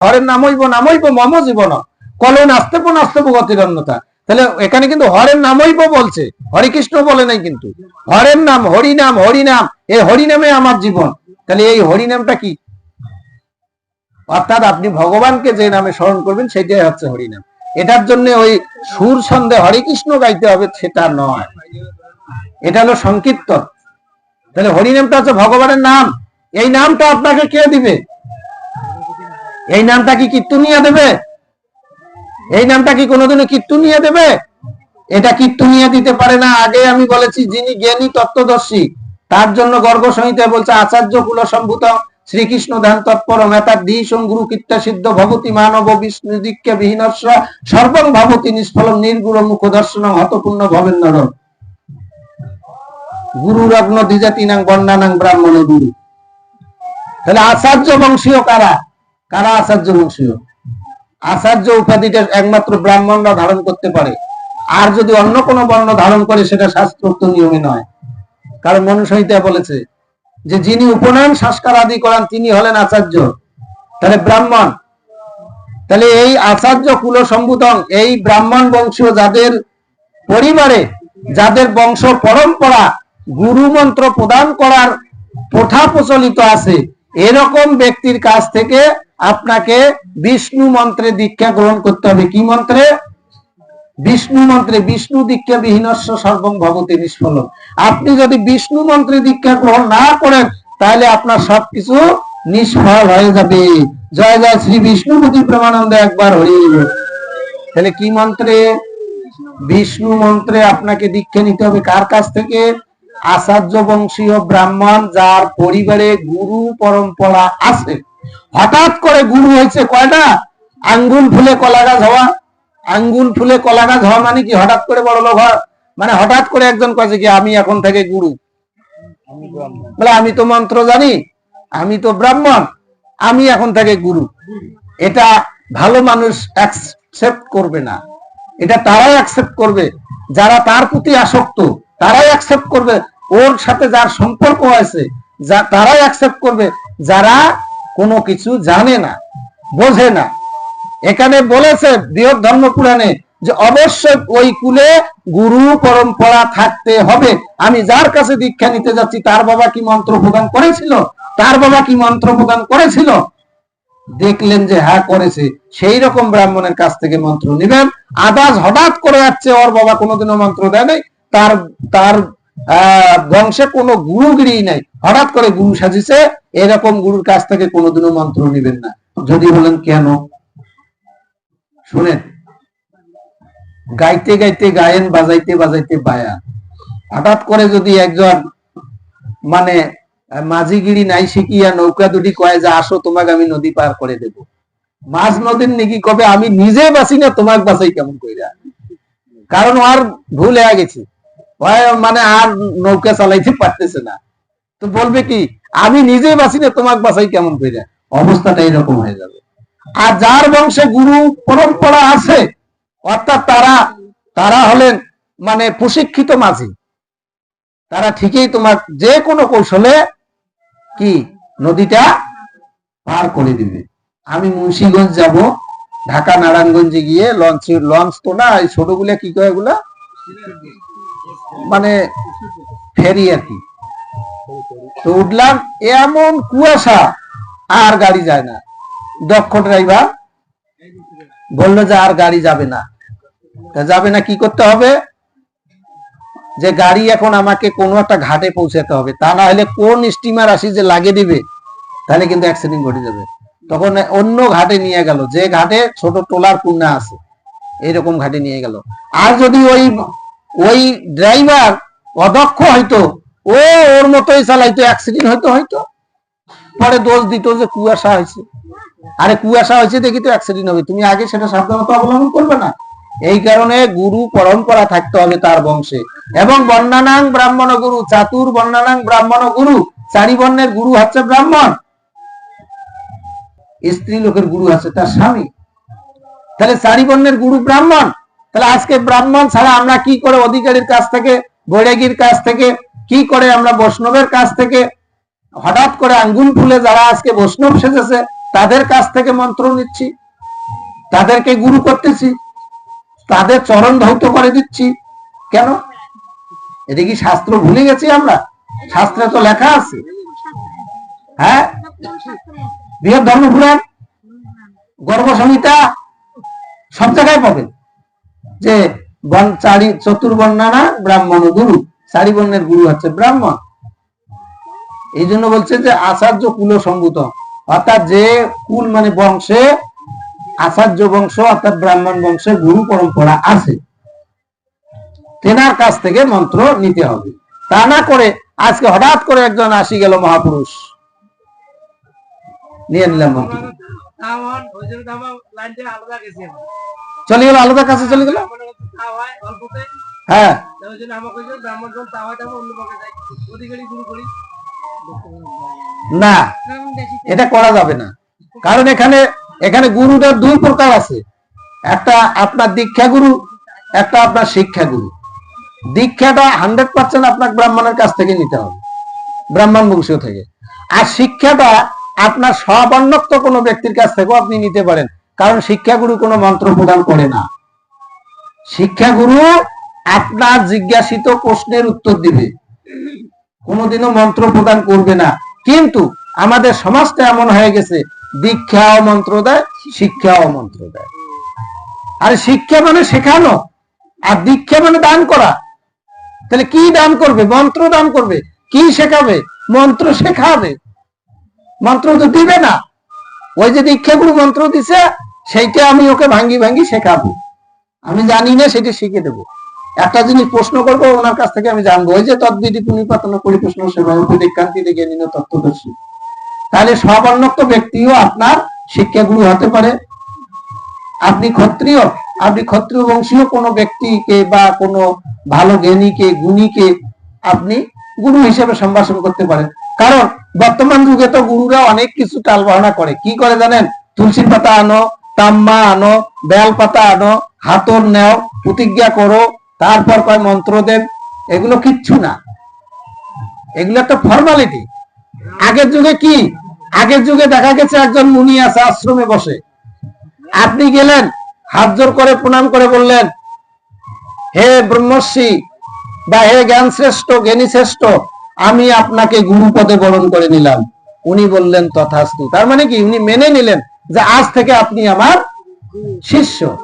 হরের নাম হইব নাম হইব, মম জীবন। কলো নাস্তেপ নাস্তেপ গতিরন্যতা তাহলে এখানে কিন্তু হরের নাম হইব বলছে। হরে কৃষ্ণ বলে নাই কিন্তু। হরের নাম, হরি নাম হরি নাম এই হরি নামে আমার জীবন। তাহলে এই হরি নামটা কি? অর্থাৎ আপনি ভগবানকে যে নামে স্মরণ করবেন, সেটাই হচ্ছে হরিনাম এটার জন্য ওই সুর ছন্দে হরে কৃষ্ণ গাইতে হবে, সেটা নয়। এটা হলো সংকীর্তন। তাহলে হরিনামটা হচ্ছে ভগবানের নাম। এই নামটা আপনাকে কে দিবে? এই নামটা কি কীর্তনিয়া দেবে? এই নামটা কি কোনোদিনও কীর্তনিয়া দেবে? এটা কীর্তনিয়া দিতে পারে না। আগে আমি বলেছি যিনি জ্ঞানী, তত্ত্বদর্শী, তার জন্য গর্গ সংহিতায় বলছে, আচার্য কুল সম্ভূত শ্রীকৃষ্ণ ধ্যান তৎপর মেতা দিশং গুরু কীর্তা সিদ্ধ ভবতি মানব বিষ্ণু দিক্য বিহীনস্ব সর্বং ভবতি নিষ্ফলম নির্গুণ মুখ দর্শন হতপূর্ণ ভবেন নরম। গুরু রগ্ন দ্বিজাতিনাং বর্ণানাং ব্রাহ্মণ গুরু। তাহলে আচার্য বংশীয় কারা? কারা আচার্য বংশীয় আচার্য উপাধিটা একমাত্র ব্রাহ্মণরা ধারণ করতে পারে। আর যদি অন্য কোনো বর্ণ ধারণ করে, সেটা শাস্ত্রোক্ত নিয়মে নয়। কারণ মনুসংহিতা বলেছে যে, যিনি উপনয়ন সংস্কার আদি করান, তিনি হলেন আচার্য। তাহলে ব্রাহ্মণ। তাহলে এই আচার্য কুল সম্ভূতং এই ব্রাহ্মণ বংশীয় যাদের পরিবারে, যাদের বংশ পরম্পরা গুরু মন্ত্র প্রদান করার প্রথা প্রচলিত আছে, এরকম ব্যক্তির কাছ থেকে আপনাকে বিষ্ণু মন্ত্রে দীক্ষা গ্রহণ করতে হবে। কি মন্ত্রে? বিষ্ণু মন্ত্রে। বিষ্ণু দীক্ষা বিহীনস্য সর্বং ভগতি নিষ্ফল আপনি যদি বিষ্ণু মন্ত্রে দীক্ষা গ্রহণ না করেন, তাহলে আপনার সবকিছু নিষ্ফল হয়ে যাবে। জয় জয় শ্রী বিষ্ণুপতি প্রেমানন্দ একবার হয়ে তাহলে কি মন্ত্রে? বিষ্ণু মন্ত্রে আপনাকে দীক্ষা নিতে হবে কার কাছ থেকে? আচার্য বংশীয় ব্রাহ্মণ, যার পরিবারে গুরু পরম্পরা আছে। হঠাৎ করে গুরু হয়েছে, কয়টা? আঙ্গুল ফুলে কলা গাছ হওয়া। আঙ্গুল ফুলে কলা গাছ হওয়া মানে কি? হঠাৎ করে বড় লোক হওয়া? মানে হঠাৎ করে একজন কয়েছে কি, আমি এখন থেকে গুরু। বলে, আমি তো মন্ত্র জানি, আমি তো ব্রাহ্মণ, আমি এখন থেকে গুরু। এটা ভালো মানুষ অ্যাকসেপ্ট করবে না। এটা তারাই অ্যাকসেপ্ট করবে। যারা তার প্রতি আসক্ত, তারাই অ্যাকসেপ্ট করবে। ওর সাথে যার সম্পর্ক আছে যা তারাই অ্যাকসেপ্ট করবে। যারা কোনো কিছু জানে না বোঝে না। এখানে বলেছে বৃহৎ ধর্ম পুরাণে যে অবশ্যই ওই কুলে গুরু পরম্পরা থাকতে হবে। আমি যার কাছে দীক্ষা নিতে যাচ্ছি তার বাবা কি মন্ত্র প্রদান করেছিল? তার বাবা কি মন্ত্র প্রদান করেছিল? দেখলেন যে হ্যাঁ করেছে। সেই রকম ব্রাহ্মণের কাছ থেকে মন্ত্র নিবেন। আদাজ হঠাৎ করে যাচ্ছে ওর বাবা কোনোদিনও মন্ত্র দেয় নাই। তার তার আহ, বংশে কোনো গুরুগিরি নাই। হঠাৎ করে গুরু সাজিছে এরকম গুরুর কাছ থেকে কোনোদিনও মন্ত্র নিবেন না। যদি বলেন কেন? শুনেন। গাইতে গাইতে গায়েন, বাজাইতে বাজাইতে বায়া। হঠাৎ করে যদি একজন মানে মাঝিগিরি নাই শিখিয়া নৌকা দুটি কয়, যে আসো, তোমাকে আমি নদী পার করে দেব। মাঝ নদীর নাকি কবে, আমি নিজে বাঁচি না, তোমাকে বাঁচাই কেমন কইরা? কারণ আর ভুল হয়ে গেছে। মানে আর নৌকা চালাইতে পারতেছে না। তো বলবে কি, আমি নিজে বাঁচি না, তোমাকে বাঁচাই কেমন কইরা? অবস্থাটা এরকম হয়ে যাবে। আর যার বংশে গুরু পরম্পরা আছে, অর্থাৎ তারা তারা হলেন মানে প্রশিক্ষিত মাঝি। তারা ঠিকই তোমার যে কোনো কৌশলে কি, নদীটা পার করে দিবে। আমি মুন্সিগঞ্জ যাব, ঢাকা নারায়ণগঞ্জে গিয়ে লঞ্চ লঞ্চ তো না, এই ছোটগুলা কি কয় এগুলা? মানে ফেরি আর কি। তো উঠলাম, এমন কুয়াশা, আর গাড়ি যায় না। দক্ষ ড্রাইভার বলল যে আর গাড়ি যাবে না। যাবে না কি করতে হবে? যে গাড়ি এখন আমাকে কোনো একটা ঘাটে পৌঁছাতে হবে। তা না হলে কোন স্টিমার আসি যে লাগে দিবে? তাহলে কিন্তু অ্যাক্সিডেন্ট ঘটে যাবে। তখন অন্য ঘাটে নিয়ে গেল। যে ঘাটে ছোট টোলার পুণ্যা আছে, এইরকম ঘাটে নিয়ে গেল। আর যদি ওই ওই ড্রাইভার অদক্ষ হয়তো ও, ওর মতোই চালাইতো অ্যাক্সিডেন্ট হয়তো হয়তো পরে দোষ দিত যে কুয়াশা হয়েছে। আরে কুয়াশা হয়েছে দেখি তো অ্যাক্সিডেন্ট হবে। তুমি আগে সেটা সাবধানতা অবলম্বন করবে না? এই কারণে গুরু পরম্পরা থাকতে হবে তার বংশে। এবং বর্ণানাং ব্রাহ্মণ গুরু, চাতুর বর্ণানাং ব্রাহ্মণ গুরু, চারি বর্ণের গুরু হচ্ছে ব্রাহ্মণ। স্ত্রী লোকের গুরু আছে তার স্বামী। তাহলে চারি বর্ণের গুরু ব্রাহ্মণ। তাহলে আজকে ব্রাহ্মণ ছাড়া আমরা কি করে অধিকারীর কাছ থেকে, বৈরাগীর কাছ থেকে কি করে আমরা বৈষ্ণবের কাছ থেকে হঠাৎ করে আঙ্গুল ফুলে যারা আজকে বৈষ্ণব সেজেছে, তাদের কাছ থেকে মন্ত্র নিচ্ছি, তাদেরকে গুরু করতেছি, তাদের চরণ ধৌত করে দিচ্ছি। কেন? এটা কি শাস্ত্র ভুলে গেছি আমরা? শাস্ত্রে তো লেখা আছে। হ্যাঁ? বৃহৎ ধর্মপুরাণ গর্ভ সংহিতা সব জায়গায় পাবেন। যে বন চারি চতুর্বর্ণানা ব্রাহ্মণ গুরু চারি বর্ণের গুরু হচ্ছে ব্রাহ্মণ। এই জন্য বলছে যে আচার্য কুল সম্ভূত অর্থাৎ যে কুল মানে বংশে আচার্য বংশ অর্থাৎ ব্রাহ্মণ বংশের গুরু পরম্পরা আছে। তেনার কাছ থেকে মন্ত্র নিতে হবে। তা না করে আজকে হঠাৎ করে একজন আসি গেল মহাপুরুষ। নিয়ে নিলাম মন্ত্র। চলে গেল আলাদা কাছে চলে গেল? হ্যাঁ। না এটা করা যাবে না। কারণ এখানে এখানে গুরুটার দুই প্রকার আছে। একটা আপনার দীক্ষা গুরু একটা আপনার শিক্ষা গুরু। দীক্ষাটা হান্ড্রেড পার্সেন্ট আপনার ব্রাহ্মণের কাছ থেকে নিতে হবে। ব্রাহ্মণ বংশ থেকে। আর শিক্ষাটা আপনার স্ববর্ণক্ত কোনো ব্যক্তির কাছ থেকেও আপনি নিতে পারেন। কারণ শিক্ষাগুরু কোনো মন্ত্র প্রদান করে না। শিক্ষাগুরু আপনার জিজ্ঞাসিত প্রশ্নের উত্তর দিবে। কোনোদিনও মন্ত্র প্রদান করবে না। কিন্তু আমাদের সমাজটা এমন হয়ে গেছে দীক্ষাও মন্ত্র দেয় শিক্ষাও মন্ত্র দেয় আর শিক্ষা মানে শেখানো, আর দীক্ষা মানে দান করা। তাহলে কি দান করবে? মন্ত্র দান করবে। কি শেখাবে? মন্ত্র শেখাবে। মন্ত্র তো দিবে না। ওই যে দীক্ষাগুরু মন্ত্র দিছে, সেইটা আমি ওকে ভাঙ্গি ভাঙ্গি শেখাবো। আমি জানি না সেটা শিখে দেবো। একটা জিনিস প্রশ্ন করব, ওনার কাছ থেকে আমি জানব। ওই যে তদ্বিধি পুনিপাতন পরিপ্রশ্ন সেবায় উপদীক্ষান্তি থেকে নিন তত্ত্বদর্শী। তাহলে সবর্ণক্ত ব্যক্তিও আপনার শিক্ষাগুরু হতে পারে। আপনি ক্ষত্রিয় আপনি ক্ষত্রিয় বংশীয় কোনো ব্যক্তিকে বা কোনো ভালো জ্ঞানীকে, গুণীকে আপনি গুরু হিসেবে সম্ভাষণ করতে পারেন। কারণ বর্তমান যুগে তো গুরুরা অনেক কিছু টাল বাহানা করে। কি করে জানেন? তুলসীর পাতা আনো, তাম্মা আনো, বেল পাতা আনো হাতর নেও, প্রতিজ্ঞা করো তারপর কয় মন্ত্র দেব? এগুলো কিচ্ছু না। এগুলো একটা ফর্মালিটি আগের যুগে কি? আগের যুগে দেখা গেছে একজন মুনি আছে, আশ্রমে বসে। আপনি গেলেন, হাত জোর করে প্রণাম করে বললেন, হে ব্রহ্মশ্রী বা হে জ্ঞান শ্রেষ্ঠ জ্ঞানী শ্রেষ্ঠ আমি আপনাকে গুরু পদে বরণ করে নিলাম। উনি বললেন, তথাস্তু। তার মানে কি? উনি মেনে নিলেন যে আজ থেকে আপনি আমার শিষ্য।